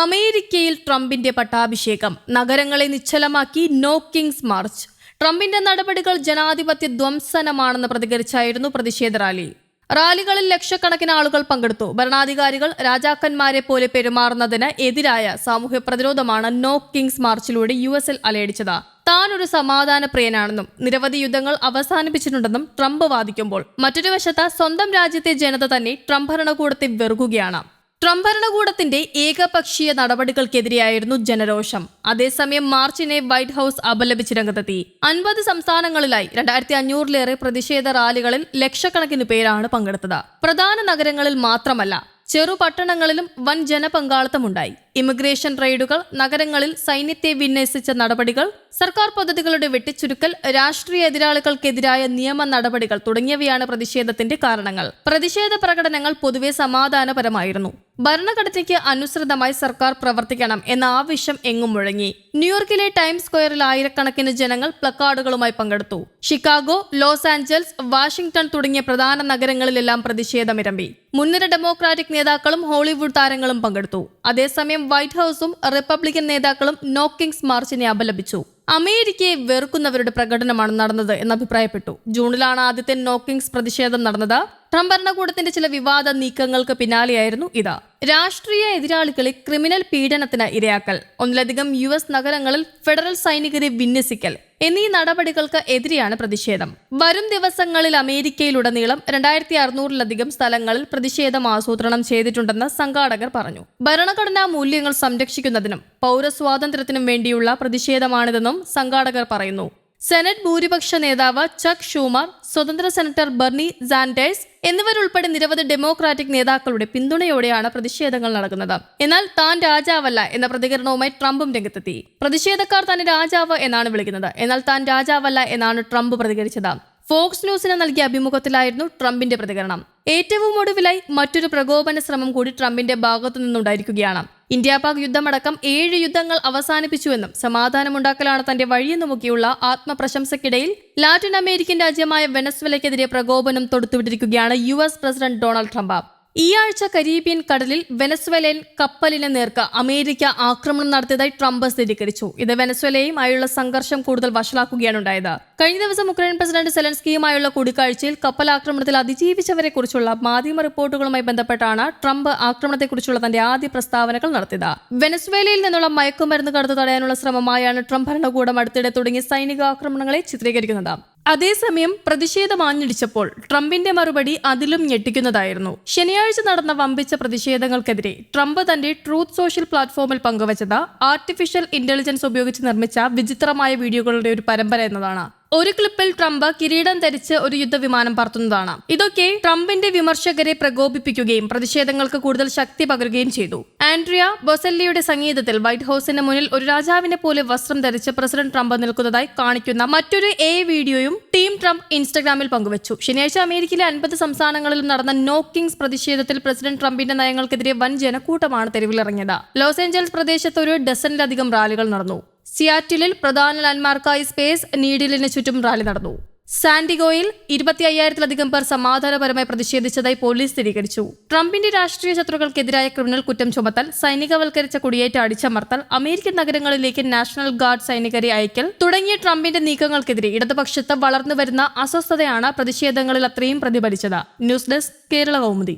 അമേരിക്കയിൽ ട്രംപിന്റെ പട്ടാഭിഷേകം. നഗരങ്ങളെ നിശ്ചലമാക്കി നോ കിങ്സ് മാർച്ച് ട്രംപിന്റെ നടപടികൾ ജനാധിപത്യ ധ്വംസനമാണെന്ന് പ്രതികരിച്ചായിരുന്നു പ്രതിഷേധ റാലി. റാലികളിൽ ലക്ഷക്കണക്കിന് ആളുകൾ പങ്കെടുത്തു. ഭരണാധികാരികൾ രാജാക്കന്മാരെ പോലെ പെരുമാറുന്നതിന് എതിരായ സാമൂഹ്യ പ്രതിരോധമാണ് നോ കിങ്സ് മാർച്ചിലൂടെ യു എസിൽ അലയടിച്ചത്. താൻ ഒരു സമാധാന പ്രിയനാണെന്നും നിരവധി യുദ്ധങ്ങൾ അവസാനിപ്പിച്ചിട്ടുണ്ടെന്നും ട്രംപ് വാദിക്കുമ്പോൾ മറ്റൊരു വശത്ത് സ്വന്തം രാജ്യത്തെ ജനത തന്നെ ട്രംപ് ഭരണകൂടത്തെ വെറുക്കുകയാണ്. ട്രംപ് ഭരണകൂടത്തിന്റെ ഏകപക്ഷീയ നടപടികൾക്കെതിരെയായിരുന്നു ജനരോഷം. അതേസമയം മാർച്ചിനെ വൈറ്റ് ഹൌസ് അപലപിച്ച് രംഗത്തെത്തി. അൻപത് സംസ്ഥാനങ്ങളിലായി രണ്ടായിരത്തി അഞ്ഞൂറിലേറെ പ്രതിഷേധ റാലികളിൽ ലക്ഷക്കണക്കിന് പേരാണ് പങ്കെടുത്തത്. പ്രധാന നഗരങ്ങളിൽ മാത്രമല്ല ചെറു പട്ടണങ്ങളിലും വൻ ജനപങ്കാളിത്തമുണ്ടായി. ഇമിഗ്രേഷൻ റെയ്ഡുകൾ നഗരങ്ങളിൽ സൈന്യത്തെ വിന്യസിച്ച നടപടികൾ സർക്കാർ പദ്ധതികളുടെ വെട്ടിച്ചുരുക്കൽ രാഷ്ട്രീയ എതിരാളികൾക്കെതിരായ നിയമ നടപടികൾ തുടങ്ങിയവയാണ് പ്രതിഷേധത്തിന്റെ കാരണങ്ങൾ. പ്രതിഷേധ പ്രകടനങ്ങൾ പൊതുവെ സമാധാനപരമായിരുന്നു. ഭരണഘടനയ്ക്ക് അനുസൃതമായി സർക്കാർ പ്രവർത്തിക്കണം എന്ന ആവശ്യം എങ്ങും മുഴങ്ങി. ന്യൂയോർക്കിലെ ടൈംസ് സ്ക്വയറിൽ ആയിരക്കണക്കിന് ജനങ്ങൾ പ്ലക്കാർഡുകളുമായി പങ്കെടുത്തു. ഷിക്കാഗോ ലോസ് ആഞ്ചൽസ് വാഷിംഗ്ടൺ തുടങ്ങിയ പ്രധാന നഗരങ്ങളിലെല്ലാം പ്രതിഷേധമിരമ്പി. മുൻനിര ഡെമോക്രാറ്റിക് നേതാക്കളും ഹോളിവുഡ് താരങ്ങളും പങ്കെടുത്തു. അതേസമയം വൈറ്റ് ഹൌസും റിപ്പബ്ലിക്കൻ നേതാക്കളും നോക്കിംഗ്സ് മാർച്ചിനെ അപലപിച്ചു. അമേരിക്കയെ വെറുക്കുന്നവരുടെ പ്രകടനമാണ് നടന്നത് എന്ന് അഭിപ്രായപ്പെട്ടു ജൂണിലാണ് ആദ്യത്തെ നോക്കിംഗ്സ് പ്രതിഷേധം നടന്നത്. ട്രംപ് ഭരണകൂടത്തിന്റെ ചില വിവാദ നീക്കങ്ങൾക്ക് പിന്നാലെയായിരുന്നു ഇത്. രാഷ്ട്രീയ എതിരാളികളെ ക്രിമിനൽ പീഡനത്തിന് ഇരയാക്കൽ ഒന്നിലധികം യു എസ് നഗരങ്ങളിൽ ഫെഡറൽ സൈനികരെ വിന്യസിക്കൽ എന്നീ നടപടികൾക്ക് എതിരെയാണ് പ്രതിഷേധം. വരും ദിവസങ്ങളിൽ അമേരിക്കയിലുടനീളം രണ്ടായിരത്തി അറുന്നൂറിലധികം സ്ഥലങ്ങളിൽ പ്രതിഷേധം ആസൂത്രണം ചെയ്തിട്ടുണ്ടെന്ന് സംഘാടകർ പറഞ്ഞു. ഭരണഘടനാ മൂല്യങ്ങൾ സംരക്ഷിക്കുന്നതിനും പൗരസ്വാതന്ത്ര്യത്തിനും വേണ്ടിയുള്ള പ്രതിഷേധമാണിതെന്നും സംഘാടകർ പറയുന്നു. സെനറ്റ് ഭൂരിപക്ഷ നേതാവ് ചക് ഷൂമർ സ്വതന്ത്ര സെനറ്റർ ബെർണി സാൻഡേഴ്സ് എന്നിവരുൾപ്പെടെ നിരവധി ഡെമോക്രാറ്റിക് നേതാക്കളുടെ പിന്തുണയോടെയാണ് പ്രതിഷേധങ്ങൾ നടക്കുന്നത്. എന്നാൽ താൻ രാജാവല്ല എന്ന പ്രതികരണവുമായി ട്രംപും രംഗത്തെത്തി. പ്രതിഷേധക്കാർ തന്നെ രാജാവ് എന്നാണ് വിളിക്കുന്നത്. എന്നാൽ താൻ രാജാവല്ല എന്നാണ് ട്രംപ് പ്രതികരിച്ചത്. ഫോക്സ് ന്യൂസിന് നൽകിയ അഭിമുഖത്തിലായിരുന്നു ട്രംപിന്റെ പ്രതികരണം. ഏറ്റവും ഒടുവിലായി മറ്റൊരു പ്രകോപന ശ്രമം കൂടി ട്രംപിന്റെ ഭാഗത്തു നിന്നുണ്ടായിരിക്കുകയാണ്. ഇന്ത്യ പാക് യുദ്ധമടക്കം ഏഴ് യുദ്ധങ്ങൾ അവസാനിപ്പിച്ചുവെന്നും സമാധാനമുണ്ടാക്കലാണ് തന്റെ വഴിയെന്നുമൊക്കെയുള്ള ആത്മപ്രശംസക്കിടയിൽ ലാറ്റിൻ അമേരിക്കൻ രാജ്യമായ വെനസ്വലയ്ക്കെതിരെ പ്രകോപനം തൊടുത്തുവിട്ടിരിക്കുകയാണ് യു പ്രസിഡന്റ് ഡൊണാൾഡ് ട്രംപ്. ഈ ആഴ്ച കരീബിയൻ കടലിൽ വെനസ്വലൻ കപ്പലിന് നേർക്ക് അമേരിക്ക ആക്രമണം നടത്തിയതായി ട്രംപ് സ്ഥിരീകരിച്ചു. ഇത് വെനസ്വലയുമായുള്ള സംഘർഷം കൂടുതൽ വഷളാക്കുകയാണ് ഉണ്ടായത്. കഴിഞ്ഞ ദിവസം ഉക്രൈൻ പ്രസിഡന്റ് സെലൻസ്കിയുമായുള്ള കൂടിക്കാഴ്ചയിൽ കപ്പൽ ആക്രമണത്തിൽ അതിജീവിച്ചവരെ കുറിച്ചുള്ള മാധ്യമ റിപ്പോർട്ടുകളുമായി ബന്ധപ്പെട്ടാണ് ട്രംപ് ആക്രമണത്തെക്കുറിച്ചുള്ള തന്റെ ആദ്യ പ്രസ്താവനകൾ നടത്തിയത്. വെനസ്വേലയിൽ നിന്നുള്ള മയക്കുമരുന്ന് കടത്തു തടയാനുള്ള ശ്രമമായാണ് ട്രംപ് ഭരണകൂടം അടുത്തിടെ തുടങ്ങിയ സൈനിക ആക്രമണങ്ങളെ ചിത്രീകരിക്കുന്നത്. അതേസമയം പ്രതിഷേധം ആഞ്ഞടിച്ചപ്പോൾ ട്രംപിന്റെ മറുപടി അതിലും ഞെട്ടിക്കുന്നതായിരുന്നു. ശനിയാഴ്ച നടന്ന വമ്പിച്ച പ്രതിഷേധങ്ങൾക്കെതിരെ ട്രംപ് തന്റെ ട്രൂത്ത് സോഷ്യൽ പ്ലാറ്റ്ഫോമിൽ പങ്കുവച്ചത് ആർട്ടിഫിഷ്യൽ ഇന്റലിജൻസ് ഉപയോഗിച്ച് നിർമ്മിച്ച വിചിത്രമായ വീഡിയോകളുടെ ഒരു പരമ്പര എന്നതാണ്. ഒരു ക്ലിപ്പിൽ ട്രംപ് കിരീടം ധരിച്ച് ഒരു യുദ്ധവിമാനം പറത്തുന്നതാണ്. ഇതൊക്കെ ട്രംപിന്റെ വിമർശകരെ പ്രകോപിപ്പിക്കുകയും പ്രതിഷേധങ്ങൾക്ക് കൂടുതൽ ശക്തി പകരുകയും ചെയ്തു. ആൻഡ്രിയ ബൊസല്ലിയുടെ സംഗീതത്തിൽ വൈറ്റ് ഹൌസിന് മുന്നിൽ ഒരു രാജാവിനെ പോലെ വസ്ത്രം ധരിച്ച് പ്രസിഡന്റ് ട്രംപ് നിൽക്കുന്നതായി കാണിക്കുന്ന മറ്റൊരു എ വീഡിയോയും ടീം ട്രംപ് ഇൻസ്റ്റഗ്രാമിൽ പങ്കുവച്ചു. ശനിയാഴ്ച അമേരിക്കയിലെ അൻപത് സംസ്ഥാനങ്ങളിലും നടന്ന നോ കിങ്സ് പ്രതിഷേധത്തിൽ പ്രസിഡന്റ് ട്രംപിന്റെ നയങ്ങൾക്കെതിരെ വൻ ജനക്കൂട്ടമാണ് തെരുവിലിറങ്ങിയത്. ലോസ് ഏഞ്ചൽസ് പ്രദേശത്ത് ഒരു ഡസനിലധികം റാലികൾ നടന്നു. സിയാറ്റിലിൽ പ്രധാന ലാൻഡ്മാർക്കായി സ്പേസ് നീഡിലിന് ചുറ്റും റാലി നടന്നു. സാൻഡിഗോയിൽ ഇരുപത്തി അയ്യായിരത്തിലധികം പേർ സമാധാനപരമായി പ്രതിഷേധിച്ചതായി പോലീസ് സ്ഥിരീകരിച്ചു. ട്രംപിന്റെ രാഷ്ട്രീയ ശത്രുക്കൾക്കെതിരായ ക്രിമിനൽ കുറ്റം ചുമത്തൽ സൈനികവൽക്കരിച്ച കുടിയേറ്റ അടിച്ചമർത്തൽ അമേരിക്കൻ നഗരങ്ങളിലേക്ക് നാഷണൽ ഗാർഡ് സൈനികരെ അയക്കൽ തുടങ്ങിയ ട്രംപിന്റെ നീക്കങ്ങൾക്കെതിരെ ഇടതുപക്ഷത്ത് വളർന്നുവരുന്ന അസ്വസ്ഥതയാണ് പ്രതിഷേധങ്ങളിൽ അത്രയും പ്രതിഫലിച്ചത്. News desk Kerala Kaumudi.